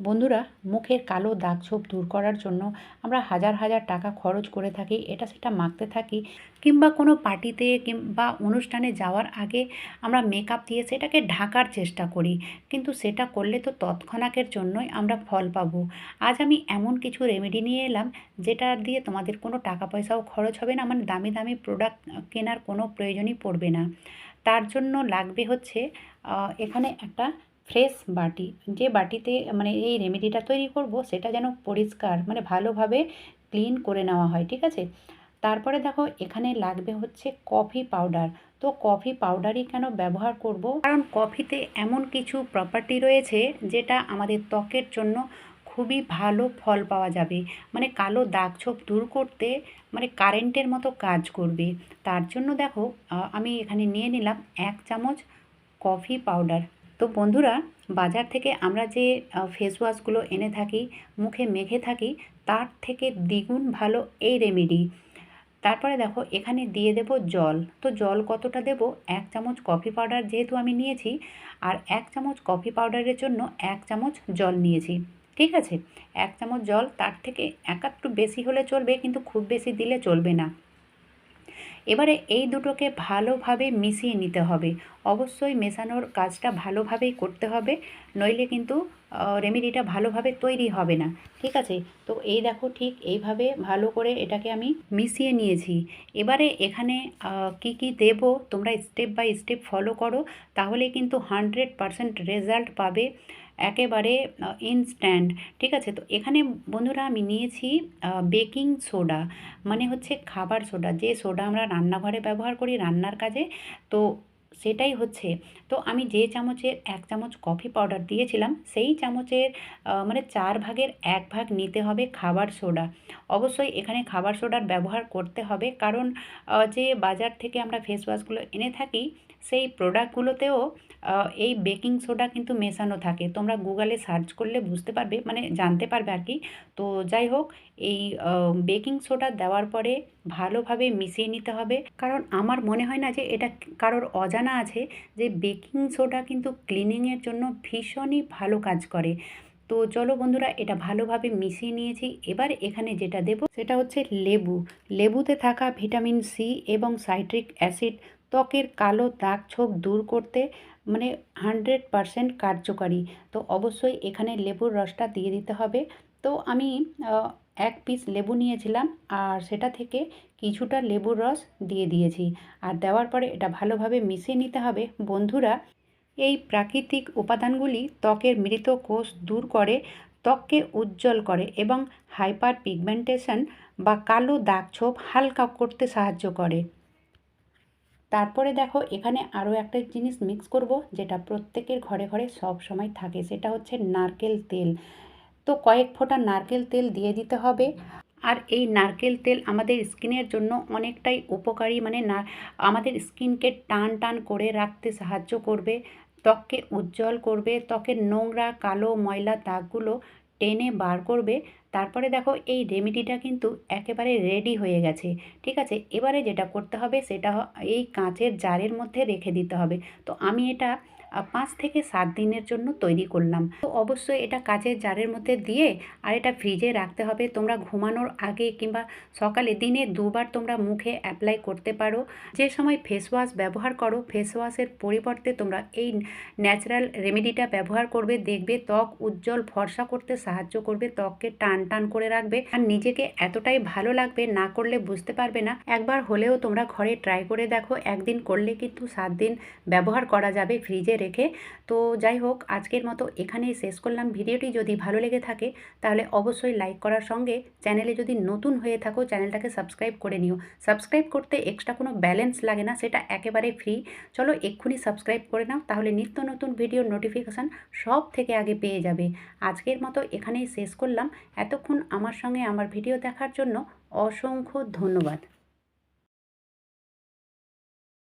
বন্ধুরা, মুখের কালো দাগ ছোপ দূর করার জন্য আমরা হাজার হাজার টাকা খরচ করে থাকি, এটা সেটা মাখতে থাকি কিংবা কোনো পার্টিতে কিংবা অনুষ্ঠানে যাওয়ার আগে আমরা মেকআপ দিয়ে সেটাকে ঢাকার চেষ্টা করি। কিন্তু সেটা করলে তো তৎক্ষণাকের জন্যই আমরা ফল পাবো। আজ আমি এমন কিছু রেমেডি নিয়ে এলাম, যেটা দিয়ে তোমাদের কোনো টাকা পয়সাও খরচ হবে না মানে দামি দামি প্রোডাক্ট কেনার কোনো প্রয়োজনই পড়বে না। তার জন্য লাগবে হচ্ছে এখানে একটা ফ্রেশ বাটি, যে বাটিতে মানে এই রেমেডিটা তৈরি করব, সেটা যেন পরিষ্কার মানে ভালোভাবে ক্লিন করে নেওয়া হয়, ঠিক আছে? তারপরে দেখো, এখানে লাগবে হচ্ছে কফি পাউডার। তো কফি পাউডারই কেন ব্যবহার করব? কারণ কফিতে এমন কিছু প্রপার্টি রয়েছে, যেটা আমাদের ত্বকের জন্য খুবই ভালো ফল পাওয়া যাবে। মানে কালো দাগ ছোপ দূর করতে মানে কারেন্টের মতো কাজ করবে। তার জন্য দেখো আমি এখানে নিয়ে নিলাম এক চামচ কফি পাউডার। তো বন্ধুরা, বাজার থেকে আমরা যে ফেস ওয়াশগুলো এনে থাকি, মুখে মেখে থাকি, তার থেকে দ্বিগুণ ভালো এই রেমেডি তারপরে দেখো, এখানে দিয়ে দেব জল। তো জল কতটা দেব? এক চামচ কফি পাউডার যেহেতু আমি নিয়েছি, আর এক চামচ কফি পাউডারের জন্য এক চামচ জল নিয়েছি। ঠিক আছে? এক চামচ জল তার থেকে এক বেশি হলে চলবে, কিন্তু খুব বেশি দিলে চলবে না। এবারে এই দুটোকে ভালোভাবে মিশিয়ে নিতে হবে। অবশ্যই মেশানোর কাজটা ভালোভাবেই করতে হবে, নইলে কিন্তু রেমেডিটা ভালোভাবে তৈরি হবে না। ঠিক আছে? তো এই দেখো ঠিক এইভাবে ভালো করে এটাকে আমি মিশিয়ে নিয়েছি। এবারে এখানে কি কি দেব তোমরা স্টেপ বাই স্টেপ ফলো করো তাহলে কিন্তু হান্ড্রেড পারসেন্ট রেজাল্ট পাবে। একেবারে ইনস্ট্যান্ট ঠিক আছে? তো এখানে বন্ধুরা আমি নিয়েছি বেকিং সোডা মানে হচ্ছে খাবার সোডা যে সোডা আমরা রান্নাঘরে ব্যবহার করি, রান্নার কাজে, তো সেটাই হচ্ছে। তো আমি যে চামচের এক চামচ কফি পাউডার দিয়েছিলাম, সেই চামচের মানে চার ভাগের এক ভাগ নিতে হবে খাবার সোডা অবশ্যই এখানে খাবার সোডার ব্যবহার করতে হবে, কারণ যে বাজার থেকে আমরা ফেস ওয়াশগুলো এনে থাকি সেই প্রোডাক্টগুলোতেও এই বেকিং সোডা কিন্তু মেশানো থাকে। তোমরা গুগলে সার্চ করলে বুঝতে পারবে মানে জানতে পারবে আর কি। তো যাই হোক, এই বেকিং সোডা দেওয়ার পরে ভালোভাবে মিশিয়ে নিতে হবে। কারণ আমার মনে হয় না যে এটা কারোর অজানা আছে যে বেকিং সোডা কিন্তু ক্লিনিংয়ের জন্য ভীষণই ভালো কাজ করে। তো চলো বন্ধুরা, এটা ভালোভাবে মিশিয়ে নিয়েছি। এবার এখানে যেটা দেব, সেটা হচ্ছে লেবু। লেবুতে থাকা ভিটামিন সি এবং সাইট্রিক অ্যাসিড ত্বকের কালো দাগ ছোপ দূর করতে মানে হান্ড্রেড পারসেন্ট কার্যকারী। তো অবশ্যই এখানে লেবুর রসটা দিয়ে দিতে হবে। তো আমি এক পিস লেবু নিয়েছিলাম আর সেটা থেকে কিছুটা লেবুর রস দিয়ে দিয়েছি। আর দেওয়ার পরে এটা ভালোভাবে মিশিয়ে নিতে হবে। বন্ধুরা, এই প্রাকৃতিক উপাদানগুলি ত্বকের মৃত কোষ দূর করে, ত্বককে উজ্জ্বল করে এবং হাইপার পিগমেন্টেশন বা কালো দাগ ছোপ হালকা করতে সাহায্য করে। তারপরে দেখো, এখানে আরও একটা জিনিস মিক্স করব, যেটা প্রত্যেকের ঘরে ঘরে সব সময় থাকে, সেটা হচ্ছে নারকেল তেল। তো কয়েক ফোঁটা নারকেল তেল দিয়ে দিতে হবে। আর এই নারকেল তেল আমাদের স্কিনের জন্য অনেকটাই উপকারী মানে না, আমাদের স্কিনকে টান টান করে রাখতে সাহায্য করবে, ত্বককে উজ্জ্বল করবে, ত্বকের নোংরা, কালো, ময়লা দাগগুলো টেনে বার করবে, তারপরে দেখো এই রেমেডিটা কিন্তু একেবারে রেডি হয়ে গেছে, ঠিক আছে? এবারে যেটা করতে হবে সেটা এই কাঁচের জারের মধ্যে রেখে দিতে হবে। তো আমি এটা পাঁচ থেকে সাত দিনের জন্য তৈরি করলাম। তো অবশ্যই এটা কাঁচের জারের মধ্যে দিয়ে আর এটা ফ্রিজে রাখতে হবে। তোমরা ঘুমানোর আগে কিংবা সকালে দিনে দুবার তোমরা মুখে অ্যাপ্লাই করতে পারো। যে সময় ফেস ওয়াশ ব্যবহার করো ফেস ওয়াশের পরিবর্তে তোমরা এই ন্যাচারাল রেমেডিটা ব্যবহার করবে। দেখবে ত্বক উজ্জ্বল, ফর্সা করতে সাহায্য করবে, ত্বককে টান টান করে রাখবে। আর নিজেকে এতটাই ভালো লাগবে না করলে বুঝতে পারবে না। একবার হলেও তোমরা ঘরে ট্রাই করে দেখো। একদিন করলে কিন্তু সাত দিন ব্যবহার করা যাবে। ফ্রিজে রেখে তো যাই হোক, আজকের মতো এখানেই শেষ করলাম ভিডিওটি। যদি ভালো লেগে থাকে, তাহলে অবশ্যই লাইক করার সঙ্গে চ্যানেলে যদি নতুন হয়ে থাকো চ্যানেলটাকে সাবস্ক্রাইব করে নিও। সাবস্ক্রাইব করতে এক্সট্রা কোনো ব্যালেন্স লাগে না, সেটা একেবারে ফ্রি চলো এক্ষুনি সাবস্ক্রাইব করে নাও, তাহলে নিত্য নতুন ভিডিওর নোটিফিকেশান সব থেকে আগে পেয়ে যাবে। আজকের মতো এখানেই শেষ করলাম। এতক্ষণ আমার সঙ্গে আমার ভিডিও দেখার জন্য অসংখ্য ধন্যবাদ।